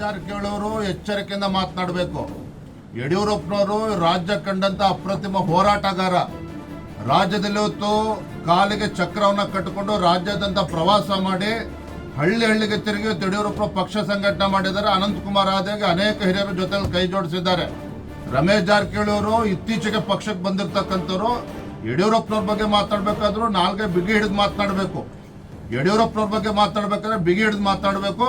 ಜಾರಕಿಹೊಳಿ ಅವರು ಎಚ್ಚರಿಕೆಯಿಂದ ಮಾತನಾಡಬೇಕು. ಯಡಿಯೂರಪ್ಪನವರು ರಾಜ್ಯ ಕಂಡಂತ ಅಪ್ರತಿಮ ಹೋರಾಟಗಾರ. ರಾಜ್ಯದಲ್ಲಿ ಹೊತ್ತು ಕಾಲಿಗೆ ಚಕ್ರವನ್ನು ಕಟ್ಟಿಕೊಂಡು ರಾಜ್ಯಾದ್ಯಂತ ಪ್ರವಾಸ ಮಾಡಿ ಹಳ್ಳಿ ಹಳ್ಳಿಗೆ ತಿರುಗಿ ಯಡಿಯೂರಪ್ಪ ಪಕ್ಷ ಸಂಘಟನೆ ಮಾಡಿದ್ದಾರೆ. ಅನಂತಕುಮಾರ್ ಆದಾಗೆ ಅನೇಕ ಹಿರಿಯರ ಜೊತೆಲಿ ಕೈ ಜೋಡಿಸಿದ್ದಾರೆ. ರಮೇಶ್ ಜಾರಕಿಹೊಳಿ ಅವರು ಇತ್ತೀಚೆಗೆ ಪಕ್ಷಕ್ಕೆ ಬಂದಿರತಕ್ಕಂಥವ್ರು. ಯಡಿಯೂರಪ್ಪನವ್ರ ಬಗ್ಗೆ ಮಾತಾಡ್ಬೇಕಾದ್ರೂ ನಾಲ್ಗೆ ಬಿಗಿ ಹಿಡಿದು ಮಾತನಾಡಬೇಕು. ಯಡಿಯೂರಪ್ಪನವ್ರ ಬಗ್ಗೆ ಮಾತಾಡಬೇಕಾದ್ರೆ ಬಿಗಿ ಹಿಡಿದು ಮಾತಾಡಬೇಕು.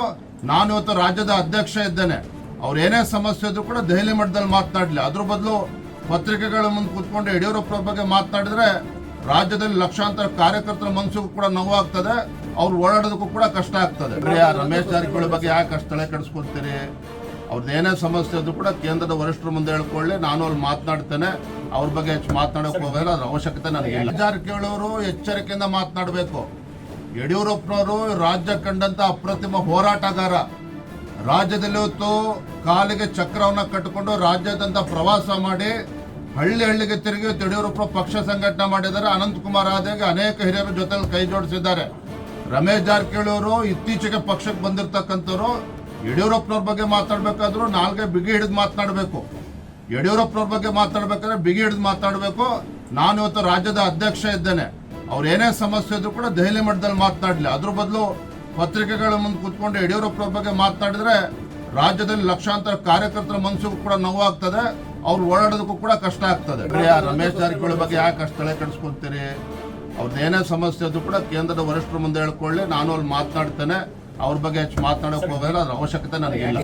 ನಾನು ಇವತ್ತು ರಾಜ್ಯದ ಅಧ್ಯಕ್ಷ ಇದ್ದೇನೆ. ಅವ್ರು ಏನೇ ಸಮಸ್ಯೆ ಇದ್ರು ಕೂಡ ದೆಹಲಿ ಮಟ್ಟದಲ್ಲಿ ಮಾತನಾಡಲಿ ಅದ್ರ ಬದಲು ಪತ್ರಿಕೆಗಳ ಮುಂದೆ ಕೂತ್ಕೊಂಡು ಯಡಿಯೂರಪ್ಪ ಬಗ್ಗೆ ಮಾತನಾಡಿದ್ರೆ ರಾಜ್ಯದಲ್ಲಿ ಲಕ್ಷಾಂತರ ಕಾರ್ಯಕರ್ತರ ಮನಸ್ಸಿಗೂ ಕೂಡ ನೋವಾಗ್ತದೆ. ಅವ್ರು ಓಡಾಡೋದಕ್ಕೂ ಕೂಡ ಕಷ್ಟ ಆಗ್ತದೆ. ರಮೇಶ್ ಜಾರಕಿಹೊಳಿ ಬಗ್ಗೆ ಯಾಕೆ ಅಷ್ಟು ತಲೆ ಕೆಡಿಸ್ಕೊಳ್ತೀರಿ ಅವ್ರದ್ದು ಏನೇ ಸಮಸ್ಯೆ ಇದ್ರು ಕೂಡ ಕೇಂದ್ರದ ವರಿಷ್ಠರ ಮುಂದೆ ಹೇಳ್ಕೊಳ್ಳಿ. ನಾನು ಅಲ್ಲಿ ಮಾತನಾಡ್ತೇನೆ. ಅವ್ರ ಬಗ್ಗೆ ಹೆಚ್ಚು ಮಾತನಾಡೋಕೆ ಹೋಗಲ್ಲ ಅದ್ರ ಅವಶ್ಯಕತೆ ನನಗೆ ಜಾರಕಿಹೊಳಿ ಅವರು ಎಚ್ಚರಿಕೆಯಿಂದ ಮಾತನಾಡಬೇಕು. ಯಡಿಯೂರಪ್ಪನವರು ರಾಜ್ಯ ಕಂಡಂತ ಅಪ್ರತಿಮ ಹೋರಾಟಗಾರ. ರಾಜ್ಯದಲ್ಲಿ ಹೊತ್ತು ಕಾಲಿಗೆ ಚಕ್ರವನ್ನ ಕಟ್ಟಿಕೊಂಡು ರಾಜ್ಯದಂತ ಪ್ರವಾಸ ಮಾಡಿ ಹಳ್ಳಿ ಹಳ್ಳಿಗೆ ತಿರುಗಿ ಯಡಿಯೂರಪ್ಪ ಪಕ್ಷ ಸಂಘಟನೆ ಮಾಡಿದ್ದಾರೆ. ಅನಂತಕುಮಾರ್ ಆದಾಗೆ ಅನೇಕ ಹಿರಿಯರ ಜೊತೆಲಿ ಕೈ ಜೋಡಿಸಿದ್ದಾರೆ. ರಮೇಶ್ ಜಾರಕಿಹೊಳಿ ಅವರು ಇತ್ತೀಚೆಗೆ ಪಕ್ಷಕ್ಕೆ ಬಂದಿರತಕ್ಕಂಥವ್ರು. ಯಡಿಯೂರಪ್ಪನವ್ರ ಬಗ್ಗೆ ಮಾತಾಡಬೇಕಾದ್ರೂ ನಾಲ್ಗೆ ಬಿಗಿ ಹಿಡಿದು ಮಾತನಾಡಬೇಕು. ಯಡಿಯೂರಪ್ಪನವ್ರ ಬಗ್ಗೆ ಮಾತಾಡ್ಬೇಕಾದ್ರೆ ಬಿಗಿ ಹಿಡಿದು ಮಾತಾಡಬೇಕು. ನಾನು ಇವತ್ತು ರಾಜ್ಯದ ಅಧ್ಯಕ್ಷ ಇದ್ದೇನೆ. ಅವ್ರು ಏನೇ ಸಮಸ್ಯೆ ಇದ್ರು ಕೂಡ ದೆಹಲಿ ಮಟ್ಟದಲ್ಲಿ ಮಾತನಾಡಲಿ ಅದ್ರ ಬದಲು ಪತ್ರಿಕೆಗಳ ಮುಂದೆ ಕುತ್ಕೊಂಡು ಯಡಿಯೂರಪ್ಪರ ಬಗ್ಗೆ ಮಾತನಾಡಿದ್ರೆ ರಾಜ್ಯದಲ್ಲಿ ಲಕ್ಷಾಂತರ ಕಾರ್ಯಕರ್ತರ ಮನಸ್ಸಿಗೂ ಕೂಡ ನೋವಾಗ್ತದೆ. ಅವ್ರು ಓಡಾಡೋದಕ್ಕೂ ಕೂಡ ಕಷ್ಟ ಆಗ್ತದೆ. ರಮೇಶ್ ಜಾರಕಿಹೊಳಿ ಬಗ್ಗೆ ಯಾಕೆ ಅಷ್ಟು ತಲೆ ಕೆಡಿಸ್ಕೊಳ್ತೀರಿ ಅವ್ರದ್ದು ಏನೇ ಸಮಸ್ಯೆ ಇದ್ರು ಕೂಡ ಕೇಂದ್ರದ ವರಿಷ್ಠರ ಮುಂದೆ ಹೇಳ್ಕೊಳ್ಳಿ. ನಾನು ಅಲ್ಲಿ ಮಾತನಾಡ್ತೇನೆ ಅವ್ರ ಬಗ್ಗೆ ಹೆಚ್ಚು ಮಾತನಾಡೋಕೆ ಹೋಗೋದಿಲ್ಲ ಅದ್ರ ಅವಶ್ಯಕತೆ ನನಗಿಲ್ಲ.